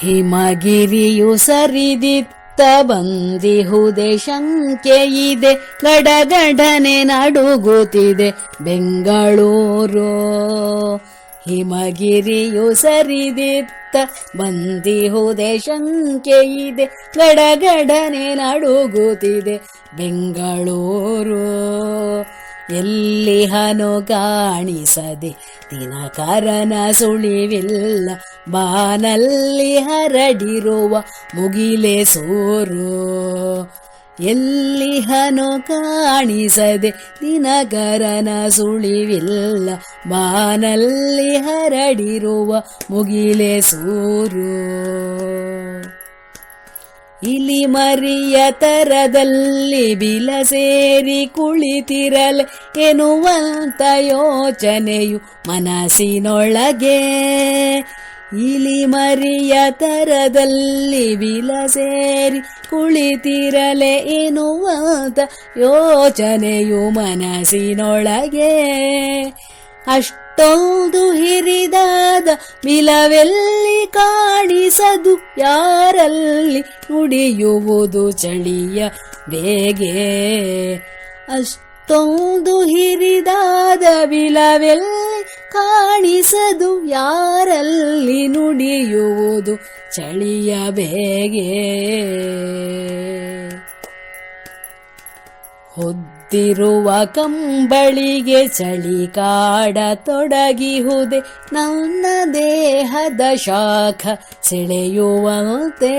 ಹಿಮಗಿರಿಯು ಸರಿದಿತ್ತ ಬಂದಿಹುದೆ ಶಂಕೆ ಇದೆ ಗಡಗಡನೆ ನಡುಗುತ್ತಿದೆ. ಬೆಂಗಳೂರು ಹಿಮಗಿರಿಯು ಸರಿದಿತ್ತ ಬಂದಿಹುದೆ ಶಂಕೆ ಇದೆ ಗಡಗಡನೆ ನಡುಗುತ್ತಿದೆ. ಬೆಂಗಳೂರು ಎಲ್ಲಿಹನು ಕಾಣಿಸದೆ ದಿನಕರನ ಸುಳಿವಿಲ್ಲ, ಬಾನಲ್ಲಿ ಹರಡಿರುವ ಮುಗಿಲೆ ಸೋರು. ಎಲ್ಲಿಹನು ಕಾಣಿಸದೆ ದಿನಕರನ ಸುಳಿವಿಲ್ಲ, ಬಾನಲ್ಲಿ ಹರಡಿರುವ ಮುಗಿಲೆ ಸೂರು. ಇಲಿ ಮರಿಯ ತರದಲ್ಲಿ ಬಿಲ ಸೇರಿ ಕುಳಿತಿರಲ್ ಎನ್ನುವಂತ ಯೋಚನೆಯು ಮನಸ್ಸಿನೊಳಗೆ. ಇಲಿ ಮರಿಯ ತರದಲ್ಲಿ ಬಿಲ ಸೇರಿ ಕುಳಿತಿರಲೆ ಎನ್ನುವಂತ ಯೋಚನೆಯು ಮನಸ್ಸಿನೊಳಗೆ. ಅಷ್ಟೊಂದು ಹಿರಿದಾದ ಬಿಲವೆಲ್ಲಿ ಕಾಣಿಸದು ಯಾರಲ್ಲಿ ನುಡಿಯುವುದು ಚಳಿಯ ಬೇಗೆ? ಅಷ್ಟೊಂದು ಹಿರಿದಾದ ಬಿಲವೆಲ್ಲಿ ಕಾಣಿಸದು ಯಾರಲ್ಲಿ ನುಡಿಯುವುದು ಚಳಿಯ ಬೇಗೆ? ಹೊದ್ದಿರುವ ಕಂಬಳಿಗೆ ಚಳಿ ಕಾಡ ತೊಡಗಿಹುದೆ ನನ್ನ ದೇಹದ ಶಾಖ ಸೆಳೆಯುವಂತೆ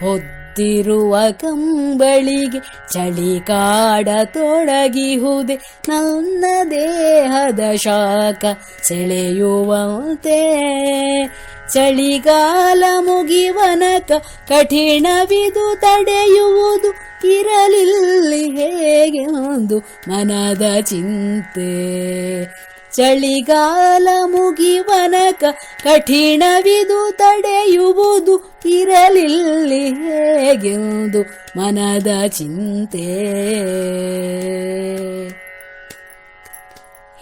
ಹೊತ್ತಿರುವ ಕಂಬಳಿಗೆ ಚಳಿ ಕಾಡ ತೊಡಗಿಹುದೆ ನನ್ನ ದೇಹದ ಶಾಖ ಸೆಳೆಯುವಂತೆ ಚಳಿಗಾಲ ಮುಗಿವನಕ ಕಠಿಣವಿದು ತಡೆಯುವುದು. ಒಂದು ಮನದ ಚಿಂತೆ. ಚಳಿಗಾಲ ಮುಗಿವನಕ ಕಠಿಣವಿದು ತಡೆಯುವುದು ಇರಲಿಲ್ಲ ಹೇಗೆಂದು ಮನದ ಚಿಂತೆ.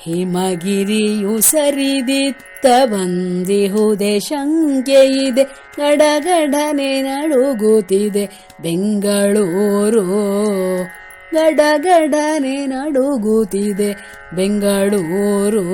ಹಿಮಗಿರಿಯು ಸರಿದಿತ್ತ ಬಂದಿಹುದೆ ಶಂಕೆ ಇದೆ, ಗಡಗಡನೆ ನಡುಗುತ್ತಿದೆ ಬೆಂಗಳೂರು. ಗಡಗಡನೆ ನಡುಗುತ್ತಿದೆ ಬೆಂಗಳೂರು.